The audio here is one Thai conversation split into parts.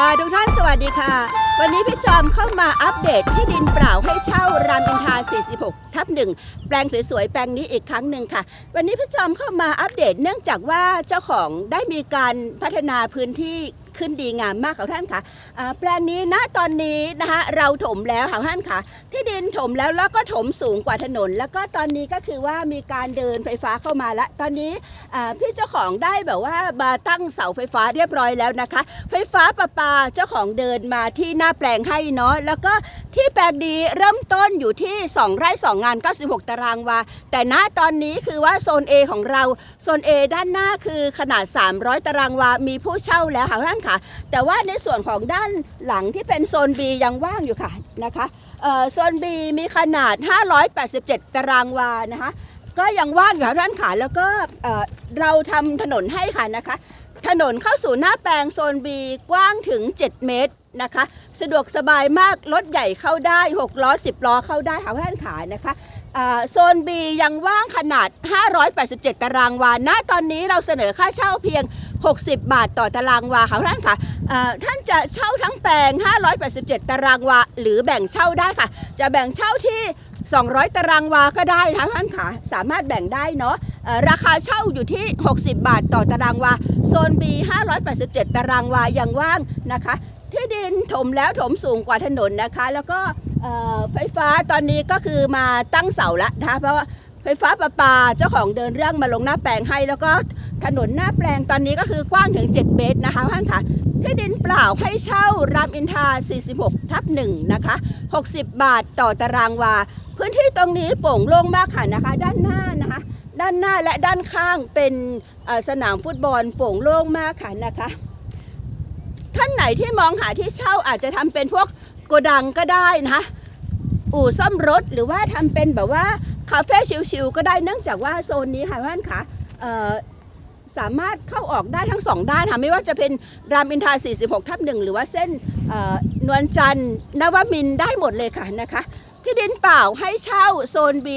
ค่ะทุกท่านสวัสดีค่ะ วันนี้พี่จอมเข้ามาอัปเดตที่ดินเปล่าให้เช่ารามอินทรา46 ทับหนึ่งแปลงสวยๆ แปลงนี้อีกครั้งหนึ่งค่ะ วันนี้พี่จอมเข้ามาอัปเดตเนื่องจากว่าเจ้าของได้มีการพัฒนาพื้นที่ ขึ้นดีงามมากค่ะท่านค่ะแปลงนี้ณตอนนี้นะคะเราถมแล้วค่ะท่านค่ะ ที่ดินถมแล้วแล้วก็ถมสูงกว่าถนน แล้วก็ตอนนี้ก็คือว่ามีการเดินไฟฟ้าเข้ามาแล้วตอนนี้พี่เจ้าของได้แบบว่ามาตั้งเสาไฟฟ้าเรียบร้อยแล้วนะคะ ไฟฟ้าประปาเจ้าของเดินมาที่หน้าแปลงให้เนาะแล้วก็ที่แปลงดีเริ่มต้นอยู่ที่ 2 ไร่2งาน 96 ตารางวาแต่ณตอนนี้คือว่าโซน A ของเราโซน A ด้านหน้าคือขนาด 300 ตารางวามีผู้เช่าแล้วค่ะท่านคะ แต่ว่าในส่วนของด้านหลังที่เป็นโซน B ยังว่างอยู่ค่ะนะคะโซน B มีขนาด 587 ตารางวานะคะก็ยังว่างอยู่ค่ะท่านค่ะแล้วก็เอ่อเราทำถนนให้ค่ะนะคะ ถนนเข้าสู่หน้าแปลงโซน B กว้างถึง 7 เมตรนะคะ สะดวกสบายมาก รถใหญ่เข้าได้ 6 ล้อ 10 ล้อเข้าได้ค่ะท่านขานะคะโซน B ยังว่างขนาด 587 ตารางวาณตอนนี้เราเสนอค่าเช่าเพียง 60 บาทต่อตารางวาค่ะท่านค่ะท่านจะเช่าทั้งแปลง 587 ตารางวา หรือแบ่งเช่าได้ค่ะ จะแบ่งเช่าที่ 200 ตารางวาก็ได้นะคะท่านค่ะสามารถแบ่งได้เนาะราคาเช่าอยู่ที่ 60 บาทต่อตารางวา โซน B 587 ตารางวายังว่างนะคะ ที่ดินถมแล้วถมสูงกว่าถนนนะคะ แล้วก็ไฟฟ้าตอนนี้ก็คือมาตั้งเสาละนะคะเพราะว่า ไฟฟ้าประปาเจ้าของเดินเรื่องมาลงหน้าแปลงให้ แล้วก็ถนนหน้าแปลงตอนนี้ก็คือกว้างถึง 7 เมตรนะคะท่านค่ะที่ดินเปล่าให้เช่ารามอินทรา46 ทับ1นะคะ60 บาทต่อตารางวา พื้นที่ตรงนี้โปร่งโล่งมากค่ะนะคะ ด้านหน้านะคะด้านหน้าและด้านข้างเป็นสนามฟุตบอลโปร่งโล่งมากค่ะนะคะ ท่านไหนที่มองหาที่เช่าอาจจะทำเป็นพวกโกดังก็ได้นะคะ อู่ซ่อมรถหรือว่าทำเป็นแบบว่า คาเฟ่ชิลๆก็ได้เนื่องจากว่าโซนนี้ค่ะท่านคะสามารถเข้าออกได้ทั้งสองด้านค่ะไม่ว่าจะเป็นรามอินทรา 46 ทับหนึ่งหรือว่าเส้นนวลจันทร์นวมินได้หมดเลยค่ะนะคะ ที่ดินเปล่าให้เช่าโซน B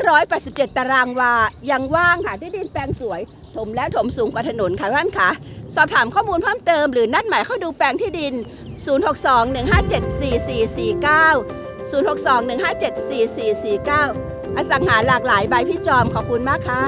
587 ตารางวา ยังว่างค่ะ ที่ดินแปลงสวย ถมและถมสูงกว่าถนนค่ะท่านคะสอบถามข้อมูลเพิ่มเติมหรือนัดหมายเข้าดูแปลงที่ดิน 0621574449 062-157-4449 อสังหาหลากหลายใบพี่จอมขอบคุณมากค่ะ